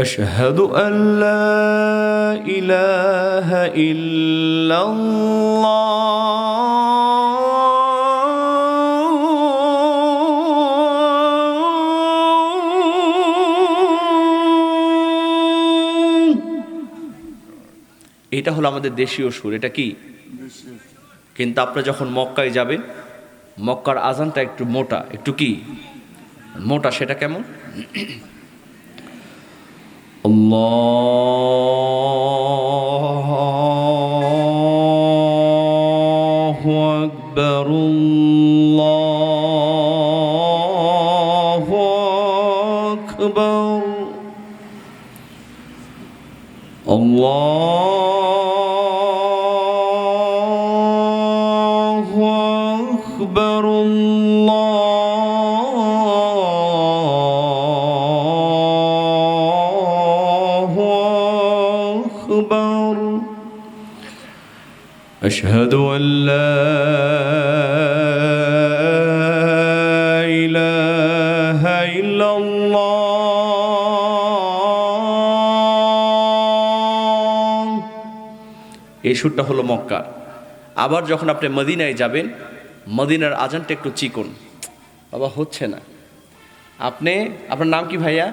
أشهد أن لا إله إلا الله এটা হলো আমাদের দেশীয় সুর এটা কি কিন্তু আপনারা যখন মক্কায় যাবেন মক্কার আজানটা একটু মোটা একটু কি মোটা সেটা কেমন الله أكبر الله أشهد أن لا إله إلا الله এই সুরটা হলো মক্কার আবার যখন আপনি মদিনায় যাবেন মদিনার আজানটা একটু চিকন বাবা হচ্ছে না আপনি আপনার নাম কি ভাইয়া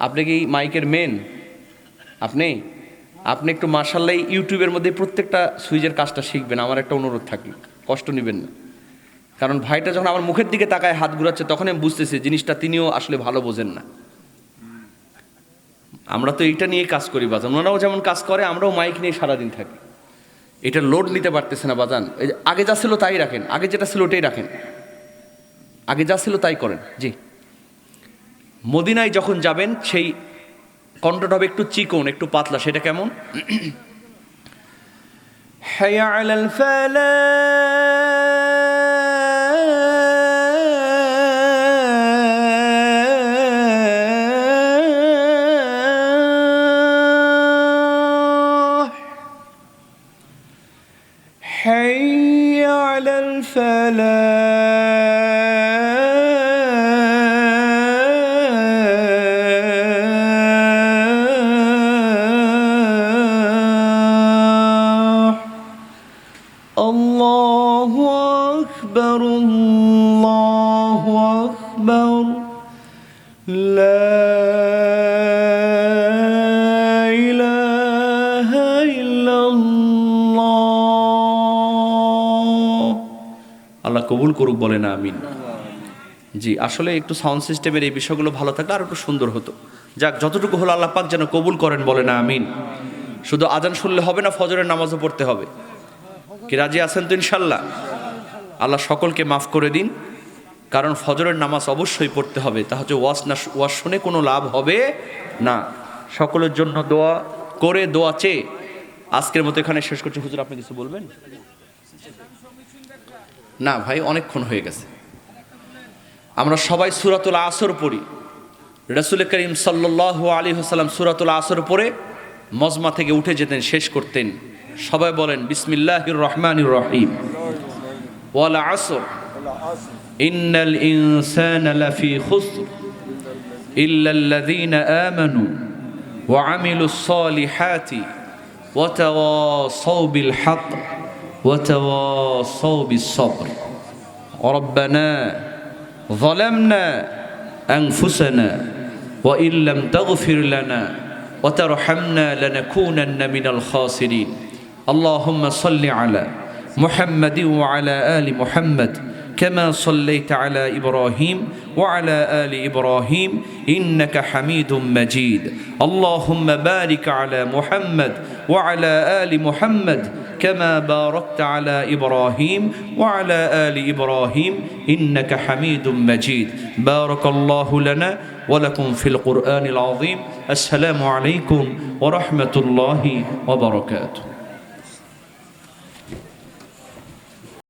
আপনি কি মাইকের মেন আপনি আপনি একটু মার্শাল্লাহ ইউটিউবের মধ্যে প্রত্যেকটা সুইচের কাজটা শিখবেন, আমার একটা অনুরোধ থাকবে কষ্ট নেবেন না। কারণ ভাইটা যখন আমার মুখের দিকে তাকায়, হাত ঘুরাচ্ছে, তখন আমি বুঝতেছি জিনিসটা তিনিও আসলে ভালো বোঝেন না। আমরা তো এইটা নিয়ে কাজ করি বাজান। ওনারাও যেমন কাজ করে, আমরাও মাইক নিয়ে সারাদিন থাকি। এটা লোড নিতে পারতেছে না বাজান। আগে যা ছিল তাই রাখেন, আগে যেটা ছিল ওটাই রাখেন। আগে যা ছিল তাই করেন, জি। মদিনায় যখন যাবেন, সেই কণ্ঠটা হবে একটু চিকন একটু পাতলা সেটা কেমন হায়া আলাল ফালাহ حي على الفلاح لا إله إلا الله আল্লাহ কবুল করুক বলে না আমিন জি আসলে একটু সাউন্ড সিস্টেমের এই বিষয়গুলো ভালো থাকলে আর একটু সুন্দর হতো যাক যতটুকু হলো আল্লাহ পাক যেন কবুল করেন বলে না আমিন শুধু আজান শুনলে হবে না ফজরের নামাজও পড়তে হবে কি রাজি আছেন তো ইনশাল্লাহ আল্লাহ সকলকে মাফ করে দিন কারণ ফজরের নামাজ অবশ্যই পড়তে হবে, তা হচ্ছে ওয়াজ না ওয়াশ শুনে কোনো লাভ হবে না। সকলের জন্য দোয়া করে, দোয়া চেয়ে। আজকের মতো এখানে শেষ করছি। হুজুর, আপনি কিছু বলবেন? না ভাই, অনেকক্ষণ হয়ে গেছে। আমরা সবাই সুরাতুল আসর পড়ি। রসুল করিম সাল্লাহ আলী হাসালাম সুরাতুল আসর পড়ে মজমা থেকে উঠে যেতেন, শেষ করতেন। সবাই বলেন বিসমিল্লাহ রহমান রহিম। ওয়াল আসর। إن الإنسان لفي خسر إلا الذين آمنوا وعملوا الصالحات وتواصوا بالحق وتواصوا بالصبر ربنا ظلمنا أنفسنا وإن لم تغفر لنا وترحمنا لنكونن من الخاسرين اللهم صل على محمد وعلى آل محمد كما صليت على إبراهيم وعلى آل إبراهيم إنك حميد مجيد. اللهم بارك على محمد وعلى آل محمد كما باركت على إبراهيم وعلى آل إبراهيم إنك حميد مجيد. بارك الله لنا ولكم في القرآن العظيم. السلام عليكم ورحمة الله وبركاته.